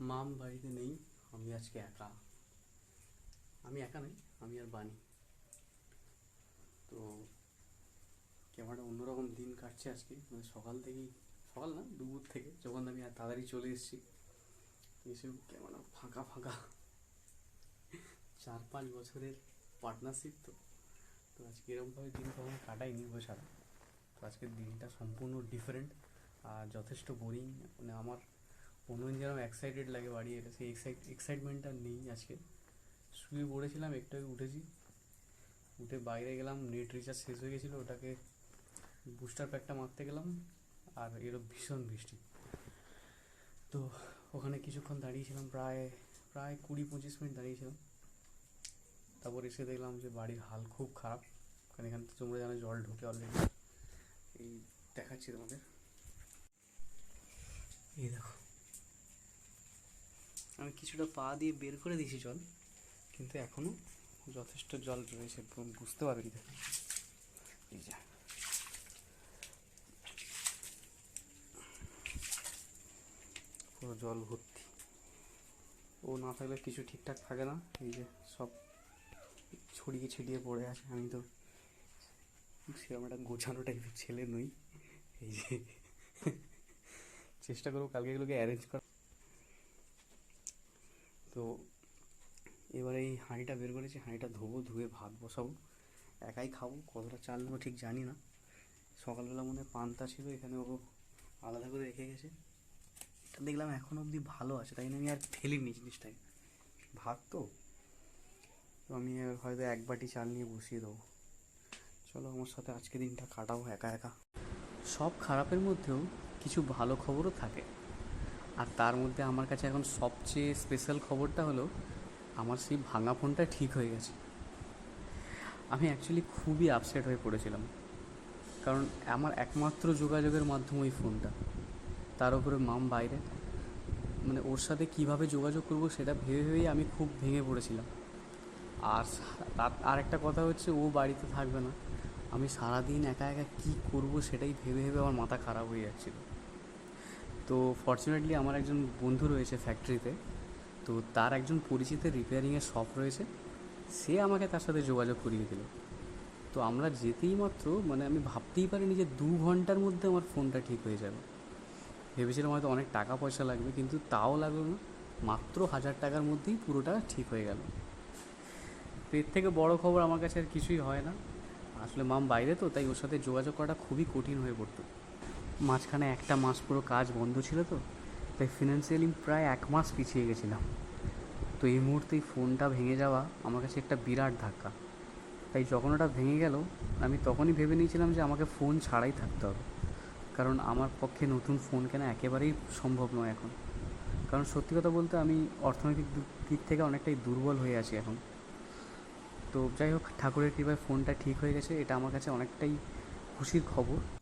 মাম বাড়িতে নেই, আমি আজকে একা। আমি একা নেই, আমি আর বানি। তো কেমন একটা অন্যরকম দিন কাটছে আজকে। মানে সকাল থেকেই, সকাল না, দুপুর থেকে যখন আমি আর তাড়াতাড়ি চলে এসেছি, এসেও কেমন ফাঁকা ফাঁকা। চার পাঁচ বছরের পার্টনারশিপ তো। তো আজকে এরকমভাবে দিন কখনো কাটাইনি ছাড়া তো আজকের দিনটা সম্পূর্ণ ডিফারেন্ট আর যথেষ্ট বোরিং মানে আমার অন্যদিন যেরকম এক্সাইটেড লাগে বাড়ি এলে, সেই এক্সাইট এক্সাইটমেন্টটা নেই আজকে। শুয়ে পড়েছিলাম, একটু উঠেছি। উঠে বাইরে গেলাম নেট রিচার্জ শেষ হয়ে গেছিল, ওটাকে বুস্টার প্যাকটা মারতে গেলাম, আর এরও ভীষণ বৃষ্টি। তো ওখানে কিছুক্ষণ দাঁড়িয়েছিলাম, প্রায় প্রায় কুড়ি পঁচিশ মিনিট দাঁড়িয়েছিলাম। তারপর এসে দেখলাম যে বাড়ির হাল খুব খারাপ। কারণ এখান থেকে তোমরা জানো জল ঢুকে অলরেডি এই দেখাচ্ছি তোমাদের। এই দেখো। আমি কিছুটা পা দিয়ে বের করে দিয়েছি জল, কিন্তু এখনও যথেষ্ট জল রয়েছে বুঝতে পারবি দেখো এই যা। পুরো জল ভর্তি। ও না থাকলে কিছু ঠিকঠাক থাকে না। এই যে সব ছড়িয়ে ছিটিয়ে পড়ে আছে। আমি তো সেরকম একটা গোছানো টাইপের ছেলে নই। এই যে। চেষ্টা করব কালকে এগুলোকে অ্যারেঞ্জ করা। তো এবার এই হাঁড়িটা বের করেছি, হাঁড়িটা ধোবো, ধুয়ে ভাত বসাবো। একাই খাব, কতটা চাল নেব ঠিক জানি না। সকালবেলা মনে হয় পান্তা ছিল, এখানে ও আলাদা করে রেখে গেছে। এটা দেখলাম এখন অবধি ভালো আছে, তাই আমি আর ফেলিনি জিনিসটাকে। ভাত তো? তো আমি হয়তো এক বাটি চাল নিয়ে বসিয়ে দেবো। চলো আমার সাথে আজকে দিনটা কাটাবো একা একা। সব খারাপের মধ্যেও কিছু ভালো খবরও থাকে। আর তার মধ্যে আমার কাছে এখন সবচেয়ে স্পেশাল খবরটা হলো, আমার সেই ভাঙা ফোনটা ঠিক হয়ে গেছে। আমি অ্যাকচুয়ালি খুবই আপসেট হয়ে পড়েছিলাম। কারণ আমার একমাত্র যোগাযোগের মাধ্যম ওই ফোনটা। তার উপরে মাম বাইরে। মানে ওর সাথে কীভাবে যোগাযোগ করব সেটা ভেবে ভেবেই আমি খুব ভেঙে পড়েছিলাম। আর তার আর একটা কথা হচ্ছে, ও বাড়িতে থাকবে না। আমি সারাদিন একা একা কী করব সেটাই ভেবে ভেবে আমার মাথা খারাপ হয়ে যাচ্ছিল। তো ফর্চুনেটলি আমার একজন বন্ধু রয়েছে ফ্যাক্টরিতে তো তার একজন পরিচিতের রিপেয়ারিংয়ের শপ রয়েছে। সে আমাকে তার সাথে যোগাযোগ করিয়ে দিল। তো আমরা যেতেই মাত্র মানে আমি ভাবতেই পারিনি যে দু ঘণ্টার মধ্যে আমার ফোনটা ঠিক হয়ে যাবে। ভেবেছিলাম হয়তো অনেক টাকা পয়সা লাগবে, কিন্তু তাও লাগল না। মাত্র হাজার টাকার মধ্যেই পুরোটা ঠিক হয়ে গেল। তো এর থেকে বড় খবর আমার কাছে আর কিছুই হয় না। আসলে মাম বাইরে তো, তাই ওর সাথে যোগাযোগ করাটা খুবই কঠিন হয়ে পড়তো। মাঝখানে একটা মাস পুরো কাজ বন্ধ ছিল তো, তাই ফিনান্সিয়ালি প্রায় এক মাস পিছিয়ে গেছিলাম। তো এই মুহূর্তে এই ফোনটা ভেঙে যাওয়া আমার কাছে একটা বিরাট ধাক্কা। তাই যখন ওটা ভেঙে গেল, আমি তখনই ভেবে নিয়েছিলাম যে আমাকে ফোন ছাড়াই থাকতে হবে। কারণ আমার পক্ষে নতুন ফোন কেনা একেবারেই সম্ভব নয় এখন। কারণ সত্যি কথা বলতে আমি অর্থনৈতিক দিক থেকে অনেকটাই দুর্বল হয়ে আছি এখন। তো যাই হোক, ঠাকুরের কৃপায় ফোনটা ঠিক হয়ে গেছে, এটা আমার কাছে অনেকটাই খুশির খবর।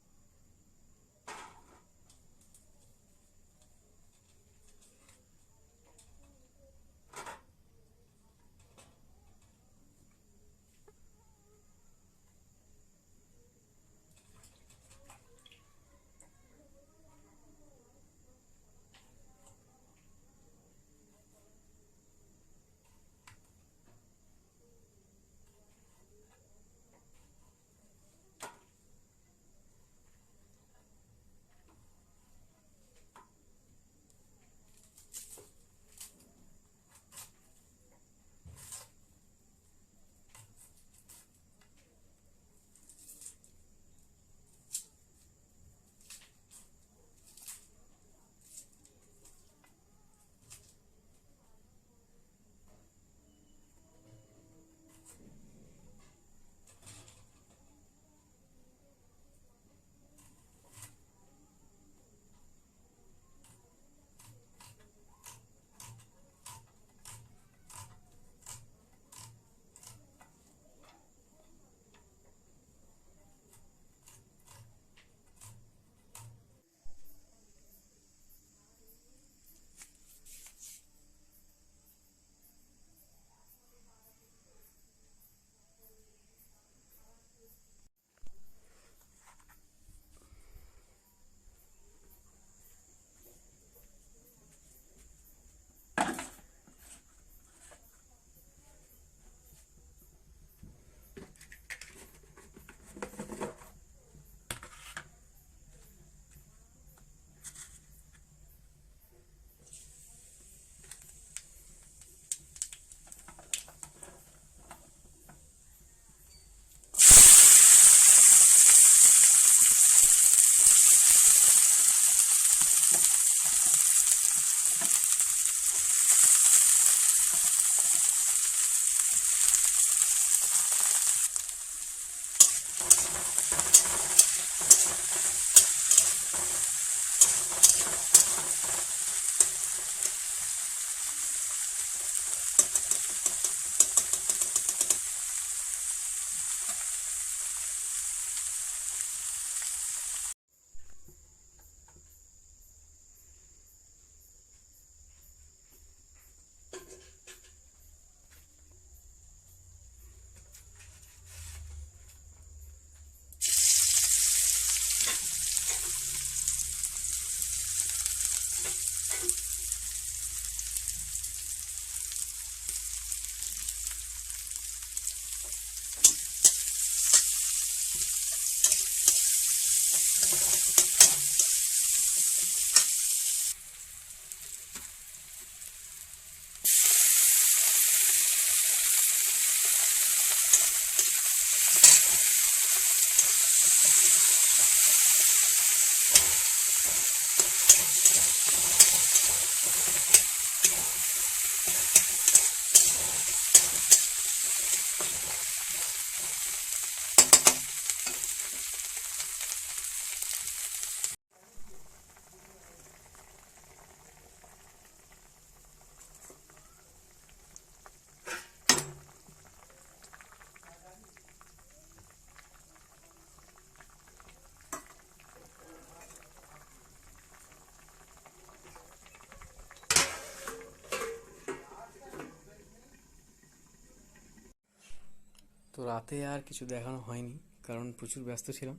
তো রাতে আর কিছু দেখানো হয়নি, কারণ প্রচুর ব্যস্ত ছিলাম।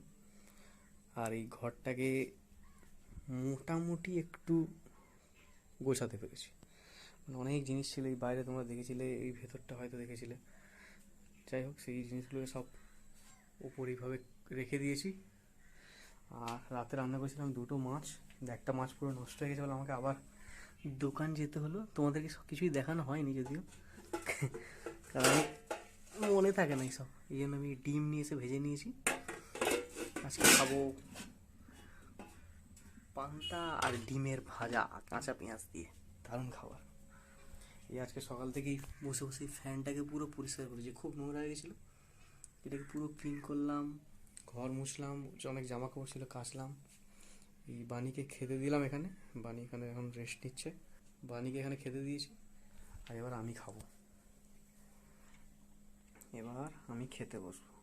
আর এই ঘরটাকে মোটামুটি একটু গোছাতে পেরেছি। মানে অনেক জিনিস ছিল এই বাইরে তোমরা দেখেছিলে, এই ভেতরটা হয়তো দেখেছিলে। যাই হোক, সেই জিনিসগুলোকে সব ওপর এইভাবে রেখে দিয়েছি। আর রাতে রান্না করেছিলাম দুটো মাছ একটা মাছ পুরো নষ্ট হয়ে গেছে বলে আমাকে আবার দোকান যেতে হলো। তোমাদেরকে সব কিছুই দেখানো হয়নি যদিও। কারণ মনে থাকে না এইসব। এই জন্য আমি ডিম নিয়ে এসে ভেজে নিয়েছি। আজকে খাব পান্তা আর ডিমের ভাজা, কাঁচা পেঁয়াজ দিয়ে। দারুণ খাবার। এই আজকে সকাল থেকেই বসে বসে ফ্যানটাকে পুরো পরিষ্কার করেছি খুব নোংরা হয়ে গেছিল। এটাকে পুরো ক্লিন করলাম, ঘর মুছলাম অনেক জামা কাপড় ছিল, কাচলাম। এই বানিকে খেতে দিলাম এখানে। বানি এখানে এখন রেস্ট নিচ্ছে। বানিকে এখানে খেতে দিয়েছি। আর এবার আমি খাব। এবার আমি খেতে বসবো।